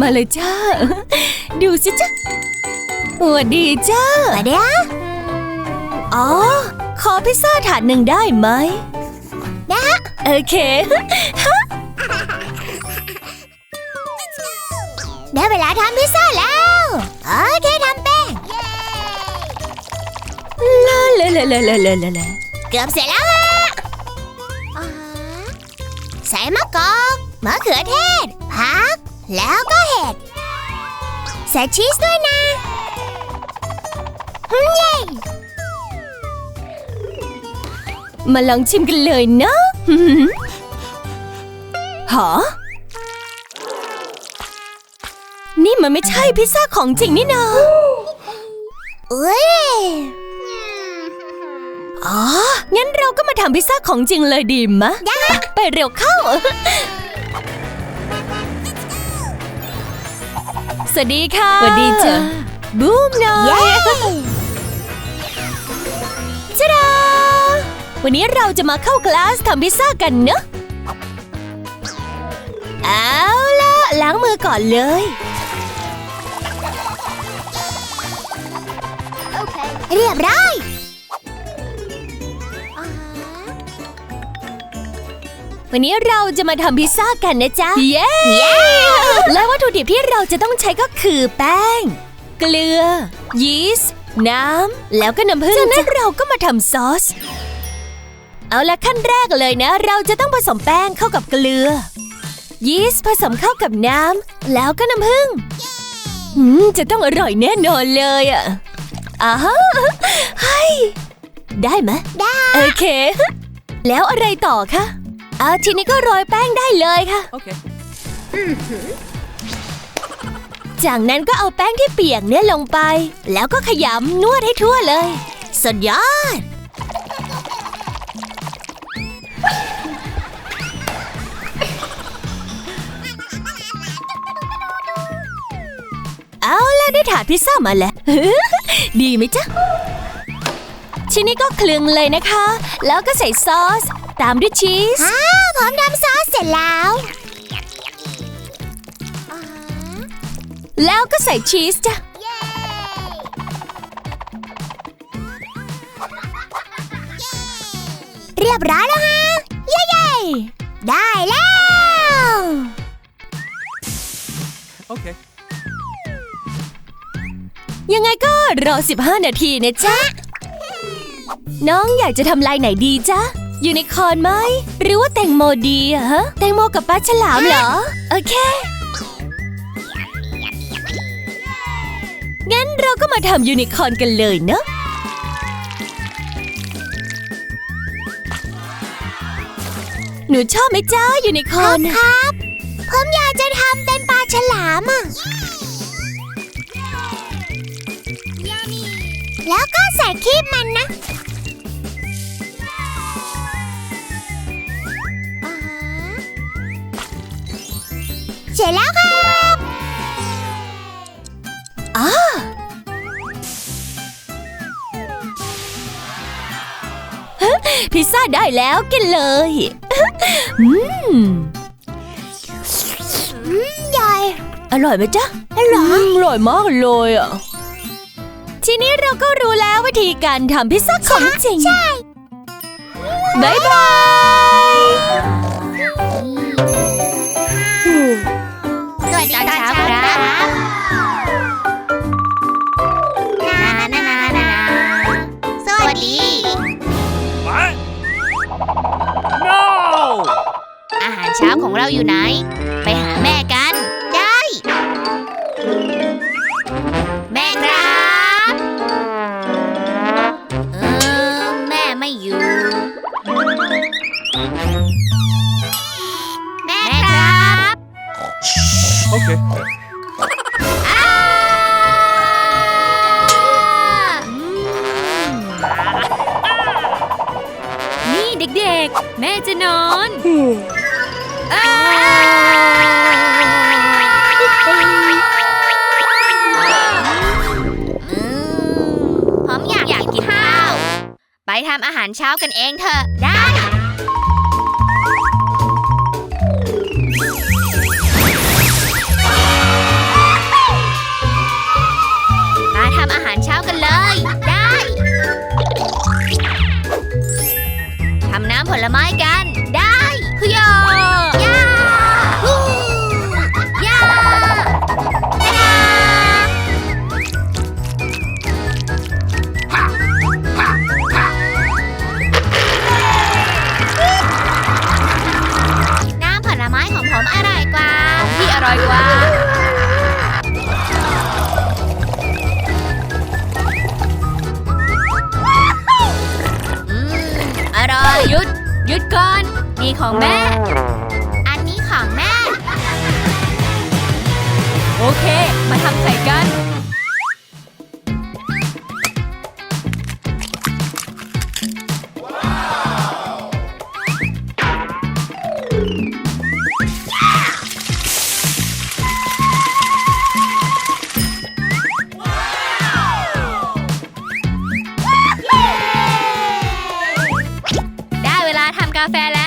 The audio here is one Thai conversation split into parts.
มาเลยจ้า ดูสิจ้าสวัสดีจ้ามาเด้ยอ๋อ ขอพิซซ่าถาดหนึ่งได้ไหม ได้ โอเค ได้เวลาทำพิซซ่าแล้ว โอเคทำแป้งลาลาลาลาลาลาลาเกือบเสร็จแล้วอะใส่มะกอกมะเขือเทศผัก แล้วก็เห็ดใส่ชีสด้วยนะฮึ่มเย้มาลองชิมกันเลยนะหอนี่มันไม่ใช่พิซซ่าของจริงนี่นาเอ้ย อ๋อ งั้นเราก็มาทำพิซซ่าของจริงเลยดีมะได้ไปเร็วเข้า สวัสดีค่ะ สวัสดีจ้ะบูมหน่อยเย้จ้าดาวันนี้เราจะมาเข้าคลาสทำพิซซ่ากันเนอะเอาล่ะล้างมือก่อนเลยเรียบร้อย วันนี้เราจะมาทำพิซซ่ากันนะจ๊ะเย้เย้ และวัตถุดิบที่เราจะต้องใช้ก็คือแป้ง เกลือ ยีสต์ น้ำ แล้วก็น้ำผึ้งจากนั้นเราก็มาทำซอส เอาละขั้นแรกเลยนะ เราจะต้องผสมแป้งเข้ากับเกลือ ยีสต์ผสมเข้ากับน้ำ แล้วก็น้ำผึ้งอืมจะต้องอร่อยแน่นอนเลยอะอ่าฮะเฮ้ยได้ไหมได้ โอเค แล้วอะไรต่อคะ เอาทีนี้ก็โรยแป้งได้เลยค่ะ Okay. จากนั้นก็เอาแป้งที่เปียกเนี่ยลงไป แล้วก็ขยำนวดให้ทั่วเลย สุดยอด เอาล่ะได้ถาดพิซซ่ามาแล้ว ดีไหมจ๊ะ ทีนี้ก็คลึงเลยนะคะ แล้วก็ใส่ซอส ตามด้วยชีสอ้าพร้อมทำซอสเสร็จแล้วอ่าฮะแล้วก็ใส่ชีสจ้ะเย้เรียบร้อยแล้วฮะ เย้เย้ได้แล้ว Okay. ยังไงก็รอ 15 นาทีนะจ๊ะ น้องอยากจะทำลายไหนดีจ๊ะ ยูนิคอร์นไหม หรือว่าแตงโมดีอะฮะ แตงโมกับปลาฉลามเหรอ โอเค งั้นเราก็มาทำยูนิคอร์นกันเลยเนอะหนูชอบไหมจ๊ะยูนิคอร์นครับ ผมอยากจะทำเป็นปลาฉลามอะ แล้วก็ใส่ครีมมันนะ ร็จแล้วครับอ่าฮะพิซซ่าได้แล้วกินเลย อืมอืมใหญ่อร่อยไหมจ๊ะ อร่อย อร่อยมากเลยอะ ทีนี้เราก็รู้แล้ววิธีการทำพิซซ่าของจริง ใช่บายบาย วัสดีตอนเช้าครับนานานานาสวัสดี What? No! อาหารเช้าของเราอยู่ไหน ไปหาแม่กัน Okay. อ้านี่เด็กๆ แม่จะนอนอ้าอืมผมอยากอยากกินข้าว ไปทำอาหารเช้ากันเองเถอะได้ ได้ ทำน้ำผลไม้กัน ได้ฮึยอยาฮูยาตาน้ำผลไม้ของผมอร่อยกว่า ที่อร่อยกว่า หยุดก่อนนี่ของแม่ อันนี้ของแม่ โอเค มาทำใส่กัน เวล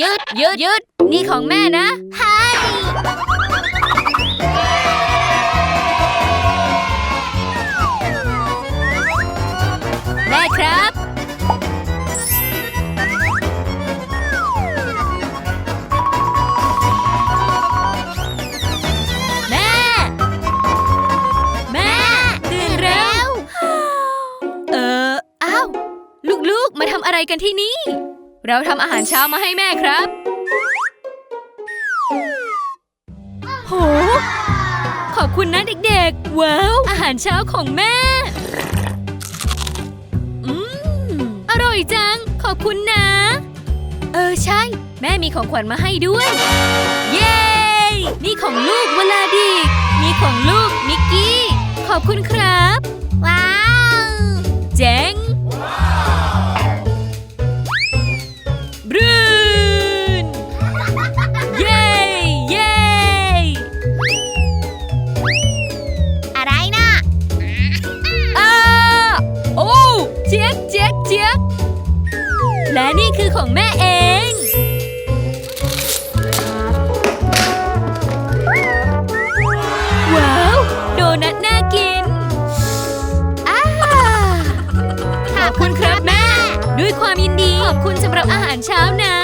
ยุดยุดยุดนี่ของแม่นะให้แม่ครับ แม่ แม่ตื่นเร็ว เออ อ้าว ลูกๆ มาทำอะไรกันที่นี่ เราทำอาหารเช้ามาให้แม่ครับโห ขอบคุณนะเด็กๆ ว้าว อาหารเช้าของแม่ อืม อร่อยจัง ขอบคุณนะ เออใช่ แม่มีของขวัญมาให้ด้วย เย้ นี่ของลูกเวลาดี มีของลูกนิกกี้ ขอบคุณครับ ว้าวเจ๋ง แม่เอง ว้าว โดนัทน่ากินขอบคุณครับแม่ ด้วยความยินดี ขอบคุณสำหรับอาหารเช้านะ